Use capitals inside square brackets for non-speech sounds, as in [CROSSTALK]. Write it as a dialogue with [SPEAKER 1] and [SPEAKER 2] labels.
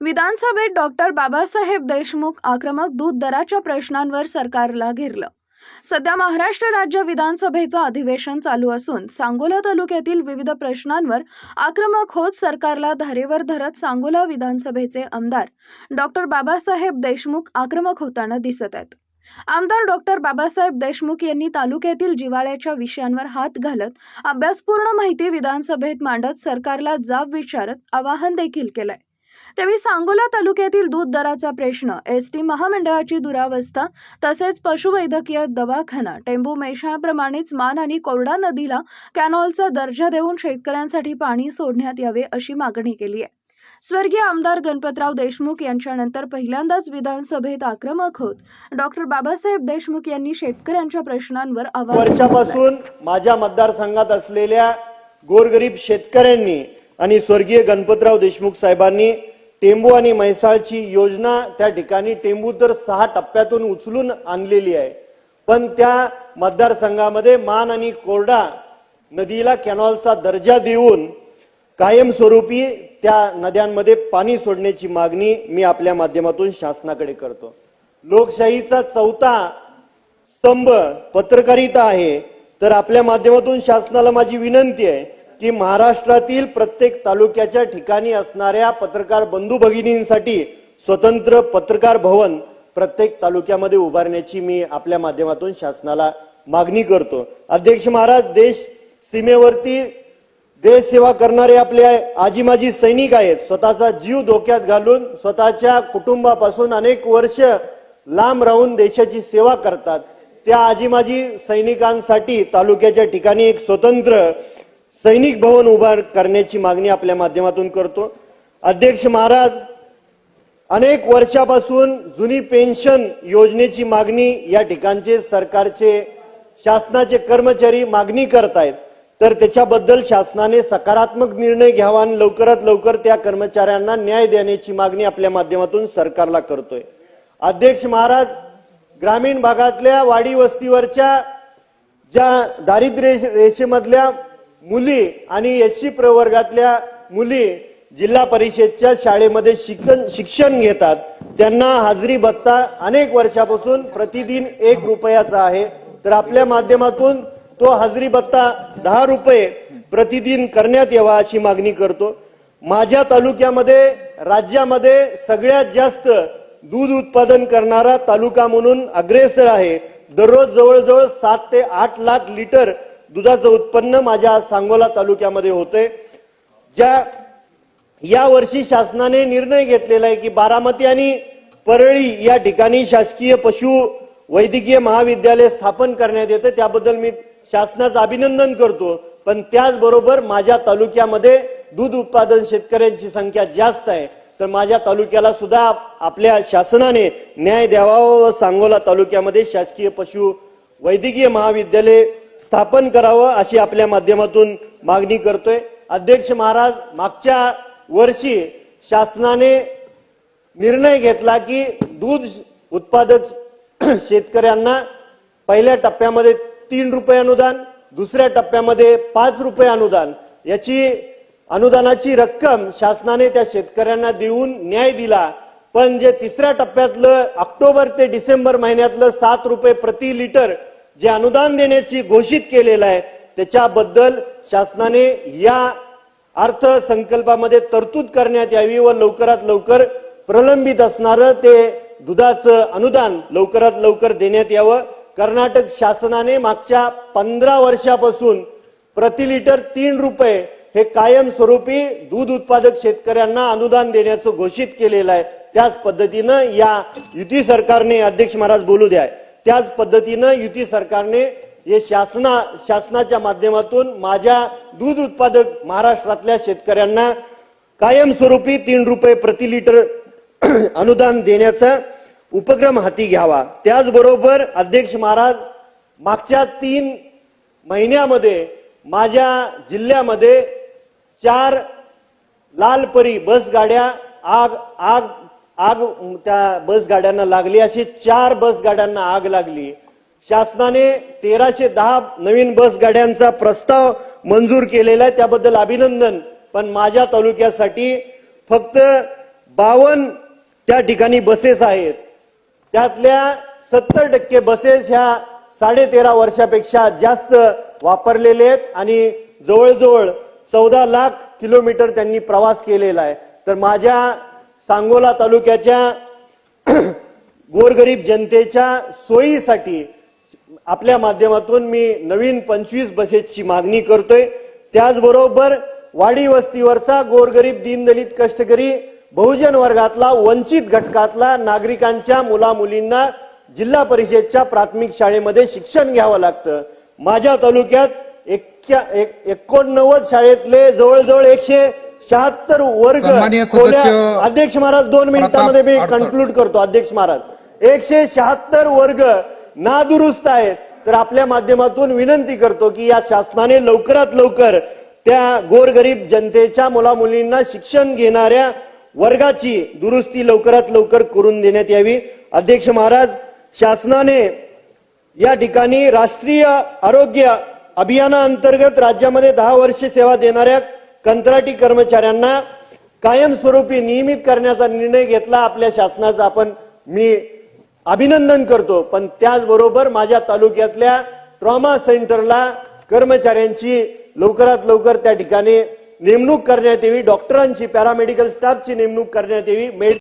[SPEAKER 1] विधानसभेत डॉक्टर बाबासाहेब देशमुख आक्रमक दूध दराच्या प्रश्नांवर सरकारला घेरलं. सध्या महाराष्ट्र राज्य विधानसभेचं अधिवेशन चालू असून सांगोला तालुक्यातील विविध प्रश्नांवर आक्रमक होत सरकारला धारेवर धरत सांगोला विधानसभेचे आमदार डॉक्टर बाबासाहेब देशमुख आक्रमक होताना दिसत आहेत. आमदार डॉक्टर बाबासाहेब देशमुख यांनी तालुक्यातील जिवाळ्याच्या विषयांवर हात घालत अभ्यासपूर्ण माहिती विधानसभेत मांडत सरकारला जाब विचारत आवाहन देखील केलंय. त्यावेळी सांगोला तालुक्यातील दूध दराचा प्रश्न. एस टी महामंडळाची दुरावस्था तसेच पशुवैद्यकीय दवाखाना. टेंबू मेषाप्रमाणेच मान आणि कोरडा नदीला कॅनॉलचा दर्जा देऊन शेतकऱ्यांसाठी पाणी सोडण्यात यावे अशी मागणी केली आहे. स्वर्गीय आमदार गणपतराव देशमुख यांच्यानंतर पहिल्यांदाच विधानसभेत आक्रमक होत. डॉक्टर बाबासाहेब देशमुख यांनी शेतकऱ्यांच्या प्रश्नांवर आवाज
[SPEAKER 2] वर्षापासून माझ्या मतदारसंघात असलेल्या गोरगरीब शेतकऱ्यांनी आणि स्वर्गीय गणपतराव देशमुख साहेबांनी टेंबू आणि म्हैसाळची योजना त्या ठिकाणी टेंबू तर सहा टप्प्यातून उचलून आणलेली आहे. पण त्या मतदारसंघामध्ये मान आणि कोरडा नदीला कॅनॉलचा दर्जा देऊन कायमस्वरूपी त्या नद्यांमध्ये पाणी सोडण्याची मागणी मी आपल्या माध्यमातून शासनाकडे करतो. लोकशाहीचा चौथा स्तंभ पत्रकारिता आहे. तर आपल्या माध्यमातून शासनाला माझी विनंती आहे की महाराष्ट्रातील प्रत्येक तालुक्याच्या ठिकाणी असणाऱ्या पत्रकार बंधू भगिनींसाठी स्वतंत्र पत्रकार भवन प्रत्येक तालुक्यामध्ये उभारण्याची मी आपल्या माध्यमातून शासनाला मागणी करतो. अध्यक्ष महाराज देश सीमेवरती देश सेवा करणारे आपले आजी माजी सैनिक आहेत. स्वतःचा जीव धोक्यात घालून स्वतःच्या कुटुंबापासून अनेक वर्ष लांब राहून देशाची सेवा करतात. त्या आजी माजी सैनिकांसाठी तालुक्याच्या ठिकाणी एक स्वतंत्र सैनिक भवन उभार करण्याची मागणी आपल्या माध्यमातून करतो. अध्यक्ष महाराज अनेक वर्षापासून जुनी पेन्शन योजनेची मागणी या ठिकाणचे सरकारचे शासनाचे कर्मचारी मागणी करतायत. तर त्याच्याबद्दल शासनाने सकारात्मक निर्णय घ्यावा आणि लवकरात लवकर त्या कर्मचाऱ्यांना न्याय देण्याची मागणी आपल्या माध्यमातून सरकारला करतोय. अध्यक्ष महाराज ग्रामीण भागातल्या वाडी वस्तीवरच्या ज्या दारिद्र्य रेषे- रेषेमधल्या मुली आणि एस सी प्रवर्गातल्या मुली जिल्हा परिषदच्या शाळेमध्ये शिक्षण शिक्षण घेतात. त्यांना हाजरी भत्ता अनेक वर्षापासून प्रतिदिन एक रुपयाचा आहे. तर आपल्या माध्यमातून तो हाजरी भत्ता दहा रुपये प्रतिदिन करण्यात यावा अशी मागणी करतो. माझ्या तालुक्यामध्ये राज्यामध्ये सगळ्यात जास्त दूध उत्पादन करणारा तालुका म्हणून अग्रेसर आहे. दररोज जवळजवळ सात ते आठ लाख लिटर दुधाचं उत्पन्न माझ्या सांगोला तालुक्यामध्ये होते ज्या या वर्षी शासनाने निर्णय घेतलेला आहे की बारामती आणि परळी या ठिकाणी शासकीय पशु वैद्यकीय महाविद्यालय स्थापन करण्यात येतं. त्याबद्दल मी शासनाचं अभिनंदन करतो. पण त्याचबरोबर माझ्या तालुक्यामध्ये दूध उत्पादन शेतकऱ्यांची संख्या जास्त आहे. तर माझ्या तालुक्याला सुद्धा आपल्या शासनाने न्याय द्यावा व सांगोला तालुक्यामध्ये शासकीय पशु वैद्यकीय महाविद्यालय स्थापन करावं अशी आपल्या माध्यमातून मागणी करतोय. अध्यक्ष महाराज मागच्या वर्षी शासनाने निर्णय घेतला की दूध उत्पादक [CLEARS THROAT] शेतकऱ्यांना पहिल्या टप्प्यामध्ये तीन रुपये अनुदान दुसऱ्या टप्प्यामध्ये पाच रुपये अनुदान. याची अनुदानाची रक्कम शासनाने त्या शेतकऱ्यांना देऊन न्याय दिला. पण जे तिसऱ्या टप्प्यातलं ऑक्टोबर ते डिसेंबर महिन्यातलं सात रुपये प्रति लिटर जे अनुदान देण्याची घोषित केलेलं आहे त्याच्याबद्दल शासनाने या अर्थसंकल्पामध्ये तरतूद करण्यात यावी व लवकरात लवकर प्रलंबित असणारं ते दुधाचं अनुदान लवकरात लवकर देण्यात यावं. कर्नाटक शासनाने मागच्या पंधरा वर्षापासून प्रति लिटर तीन रुपये हे कायमस्वरूपी दूध उत्पादक शेतकऱ्यांना अनुदान देण्याचं घोषित केलेलं आहे. त्याच पद्धतीनं या युती सरकारने अध्यक्ष महाराज बोलू द्या त्याच पद्धतीनं युती सरकारने हे शासना शासनाच्या माध्यमातून माझ्या दूध उत्पादक महाराष्ट्रातल्या शेतकऱ्यांना कायमस्वरूपी तीन रुपये प्रति लिटर [CLEARS THROAT] अनुदान देण्याचा उपक्रम हाती घ्यावा. त्याचबरोबर अध्यक्ष महाराज मागच्या तीन महिन्यामध्ये माझ्या जिल्ह्यामध्ये चार लालपरी बस गाड्या आग आग आग त्या बस गाड्यांना लागली. अशी चार बस गाड्यांना आग लागली. शासनाने तेराशे दहा नवीन बस गाड्यांचा प्रस्ताव मंजूर केलेला आहे. त्याबद्दल अभिनंदन. पण माझ्या तालुक्यासाठी फक्त बावन्न त्या ठिकाणी बसेस आहेत. त्यातल्या सत्तर टक्के बसेस ह्या साडे तेरा वर्षापेक्षा जास्त वापरलेले आहेत आणि जवळजवळ चौदा लाख किलोमीटर त्यांनी प्रवास केलेला आहे. तर माझ्या सांगोला तालुक्याच्या [CLEARS THROAT] गोरगरीब जनतेच्या सोयीसाठी आपल्या माध्यमातून मी नवीन पंचवीस बसेसची मागणी करतोय. त्याचबरोबर वाडी वस्तीवरचा गोरगरीब दीनदलित कष्टकरी बहुजन वर्गातला वंचित घटकातला नागरिकांच्या मुला मुलींना जिल्हा परिषदच्या प्राथमिक शाळेमध्ये शिक्षण घ्यावं लागतं. माझ्या तालुक्यात एक्क्या एक- एकोणनव्वद शाळेतले जवळजवळ एकशे शहात्तर वर्ग अध्यक्ष महाराज दोन मिनिटांमध्ये मी. कन्क्लूड करतो अध्यक्ष महाराज. एकशे शहात्तर वर्ग नादुरुस्त आहेत. तर आपल्या माध्यमातून विनंती करतो की या शासनाने लवकरात लवकर त्या गोरगरीब जनतेच्या मुला मुलींना शिक्षण घेणाऱ्या वर्गाची दुरुस्ती लवकरात लवकर करून देण्यात यावी. अध्यक्ष महाराज शासनाने या ठिकाणी राष्ट्रीय आरोग्य अभियानाअंतर्गत राज्यामध्ये दहा वर्ष सेवा देणाऱ्या कंत्राटी कर्मचाऱ्यांना कायमस्वरूपी नियमित करण्याचा निर्णय घेतला. आपल्या शासनाचा आपण मी अभिनंदन करतो. पण त्याचबरोबर माझ्या तालुक्यातल्या ट्रॉमा सेंटरला कर्मचाऱ्यांची लवकरात लवकर त्या ठिकाणी नेमणूक करण्यात यावी. डॉक्टरांची पॅरामेडिकल स्टाफची नेमणूक करण्यात यावी.